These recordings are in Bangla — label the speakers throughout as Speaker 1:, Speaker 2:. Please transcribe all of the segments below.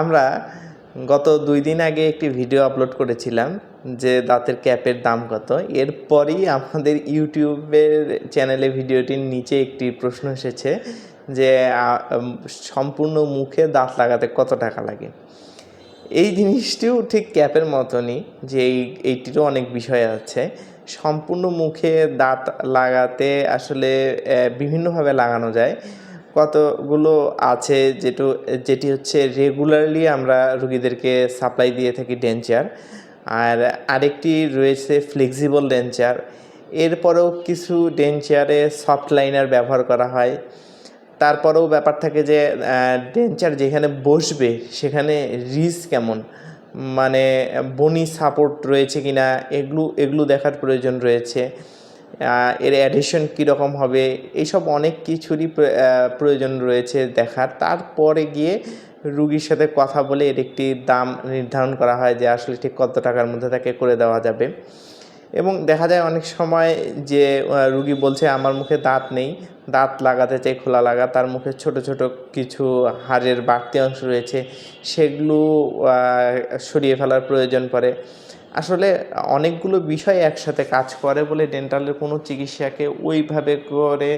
Speaker 1: আমরা গত দুই দিন আগে একটি ভিডিও আপলোড করেছিলাম যে দাঁতের ক্যাপের দাম কত। এরপরই আমাদের ইউটিউবের চ্যানেলে ভিডিওটির নিচে একটি প্রশ্ন এসেছে যে সম্পূর্ণ মুখে দাঁত লাগাতে কত টাকা লাগে? এই জিনিসটিও ঠিক ক্যাপের মতনই যে এই, এইটিরও অনেক বিষয় আছে। সম্পূর্ণ মুখে দাঁত লাগাতে আসলে বিভিন্নভাবে লাগানো যায়। কতগুলো আছে যেটু, যেটি হচ্ছে রেগুলারলি আমরা রুগীদেরকে সাপ্লাই দিয়ে থাকি ডেঞ্চার আর আরেকটি রয়েছে ফ্লেক্সিবল ডেঞ্চার এরপরেও কিছু ডেঞ্চারে সফট লাইনার ব্যবহার করা হয়, তারপরেও ব্যাপার থাকে যে ডেঞ্চার যেখানে বসবে সেখানে রিস কেমন মানে বনি সাপোর্ট রয়েছে কিনা, এগুলো এগুলো দেখার প্রয়োজন রয়েছে এর অ্যাডিশন কীরকম হবে? এইসব অনেক কিছুরই প্রয়োজন রয়েছে দেখার। তারপরে গিয়ে রুগীর সাথে কথা বলে এর একটি দাম নির্ধারণ করা হয় যে আসলে ঠিক কত টাকার মধ্যে তাকে করে দেওয়া যাবে। এবং দেখা যায় অনেক সময় যে রুগী বলছে, আমার মুখে দাঁত নেই। দাঁত লাগাতে চাই, খোলা লাগা। তার মুখে ছোট ছোট কিছু হাড়ের বাড়তি অংশ রয়েছে। সেগুলো সরিয়ে ফেলার প্রয়োজন পড়ে। আসলে অনেকগুলো বিষয় একসাথে কাজ করে বলে ডেন্টালের কোনো চিকিৎসাকে ওইভাবে করে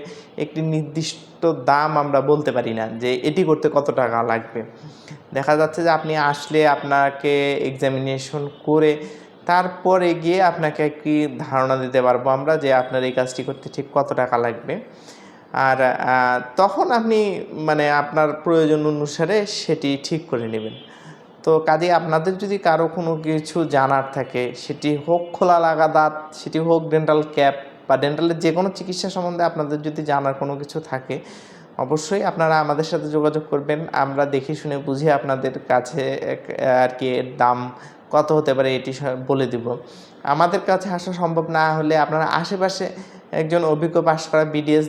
Speaker 1: একটি নির্দিষ্ট দাম আমরা বলতে পারি না যে এটি করতে কত টাকা লাগবে। দেখা যাচ্ছে যে আপনি আসলে আপনাকে এক্সামিনেশন করে তারপরে গিয়ে আপনাকে একটি ধারণা দিতে পারব আমরা যে আপনার এই কাজটি করতে ঠিক কত টাকা লাগবে। আর তখন আপনি মানে আপনার প্রয়োজন অনুসারে সেটি ঠিক করে নেবেন। তো কাজে আপনাদের যদি কারও কোনো কিছু জানার থাকে, সেটি হোক খোলা লাগা দাঁত, সেটি হোক ডেন্টাল ক্যাপ বা ডেন্টালের যে কোনো চিকিৎসা সম্বন্ধে আপনাদের যদি জানার কোনো কিছু থাকে, অবশ্যই আপনারা আমাদের সাথে যোগাযোগ করবেন। আমরা দেখে শুনে বুঝে আপনাদের কাছে আর কি এর দাম কত হতে পারে এটি বলে দিব। আমাদের কাছে আসা সম্ভব না হলে আপনারা আশেপাশে একজন অভিজ্ঞ পাশ করা বিডিএস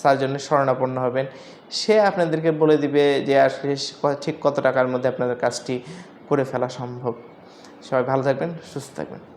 Speaker 1: সার্জনের শরণাপন্ন হবেন। সে আপনাদেরকে বলে দিবে যে আসলে ঠিক কত টাকার মধ্যে আপনাদের কাজটি করে ফেলা সম্ভব। সবাই ভালো থাকবেন, সুস্থ থাকবেন।